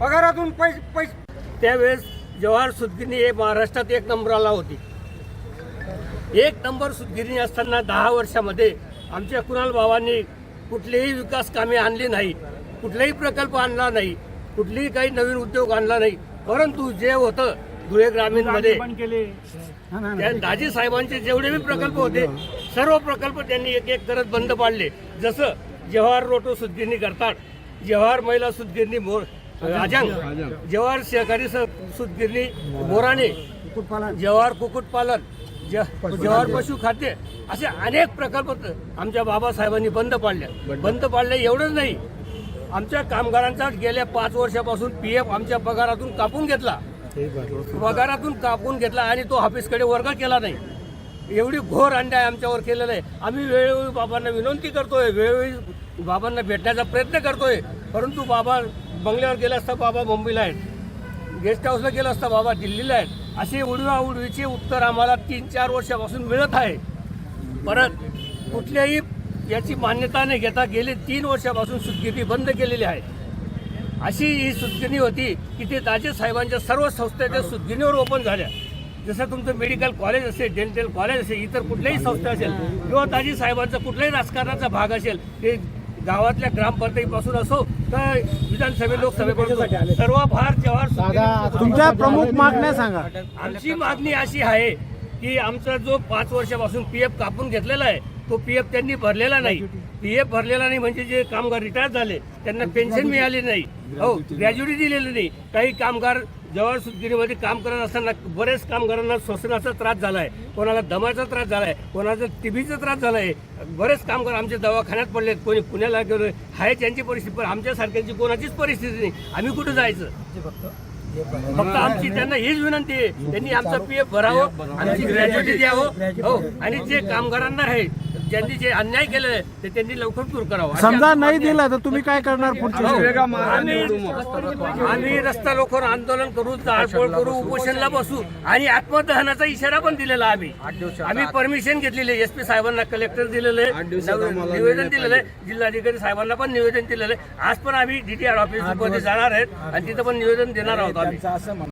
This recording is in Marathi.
पगारातून त्यावेळेस जवाहर सुदगिरणी हे महाराष्ट्रात एक नंबरला होती. एक नंबर सुदगिरणी असताना दहा वर्षामध्ये आमच्या कुणाल भावांनी कुठलीही विकास कामे आणली नाही कुठलाही प्रकल्प आणला नाही कुठलीही काही नवीन उद्योग आणला नाही परंतु जे होतं धुळे ग्रामीणमध्ये त्या दाजी साहेबांचे जेवढे बी प्रकल्प होते सर्व प्रकल्प त्यांनी एक एक करत बंद पाडले. जसं जवाहर रोटो सुदगिरणी करतात जवाहर महिला सुदगिरणी मोर राजांग जवाहर सहकारी सुदगिरणी मोराणे जवाहर कुक्कुटपालन ज- जवाहर पशु खाद्य असे अनेक प्रकल्प आमच्या बाबासाहेबांनी बंद पाडले. बंद. पाडले एवढंच नाही. आमच्या कामगारांचा गेल्या पाच वर्षापासून पी एफ आमच्या पगारातून कापून घेतला. पगारातून कापून घेतला आणि तो ऑफिसकडे वर्ग केला नाही. एवढी घोर अन्याय आमच्यावर केलेला आहे. आम्ही वेळोवेळी बाबांना विनंती करतोय वेळोवेळी बाबांना भेटण्याचा प्रयत्न करतोय. परंतु बाबा बंगल्यावर गेला असता बाबा मुंबईला आहेत. गेस्ट हाऊसला गेला असता बाबा दिल्लीला आहेत. असे उडवा उडवीचे उत्तर आम्हाला तीन चार वर्षापासून मिळत आहे. परत कुठल्याही याची मान्यता न घेता गेले तीन वर्षापासून सुटगिरी बंद केलेली आहे. अशी ही सुदगिरणी होती की ते दाजे साहेबांच्या सर्व संस्थेच्या सुदगिरणीवर ओपन झाल्या. जसं तुमचं मेडिकल कॉलेज असेल डेंटल कॉलेज असेल इतर कुठल्याही संस्था असेल किंवा दाजी साहेबांचा कुठलाही राजकारणाचा भाग असेल ते गावातल्या ग्रामपंचायतीपासून असो तर विधानसभे लोकसभेपासून सर्व भार सुदगिरणी- तुमच्या प्रमुख मागण्या सांगा. आमची मागणी अशी आहे की आमचा जो पाच वर्षापासून पी एफ कापून घेतलेला आहे तो पी एफ त्यांनी भरलेला नाही. पी एफ भरलेला नाही म्हणजे जे कामगार रिटायर झाले त्यांना पेन्शन मिळाली नाही. हो ग्रॅज्युटी दिलेली नाही. काही कामगार जवाहर सुदगिरीमध्ये काम करत असताना बरेच कामगारांना श्वसनाचा त्रास झाला आहे कोणाला दमाचा त्रास झाला आहे कोणाचा टीबीचा त्रास झाला आहे बरेच कामगार आमच्या दवाखान्यात पडलेत कोणी पुण्याला गेलो आहे त्यांची परिस्थिती पण आमच्यासारख्यांची कोणाचीच परिस्थिती नाही. आम्ही कुठे जायचं? फक्त आमची त्यांना हीच विनंती आहे. त्यांनी आमचं पी एफ भरावं आमची ग्रॅज्युटी द्यावं. हो आणि जे कामगारांना आहे ज्यांनी जे अन्याय केलेलं आहे ते त्यांनी लवकर दूर करावं. समजा नाही. दिला तर तुम्ही काय करणार पुढची हो. आम्ही आम्ही रस्ता रोखून आंदोलन करू जाळपोळ करू उपोषणला बसू. आणि आत्मदहनाचा इशारा पण दिलेला आम्ही. आम्ही परमिशन घेतलेली एस पी साहेबांना कलेक्टर दिलेलं आहे. निवेदन दिलेलं आहे. जिल्हाधिकारी साहेबांना पण निवेदन दिलेलं आहे. आज पण आम्ही डीटीआर ऑफिसमध्ये जाणार आहेत. आणि तिथं पण निवेदन देणार आहोत आम्ही.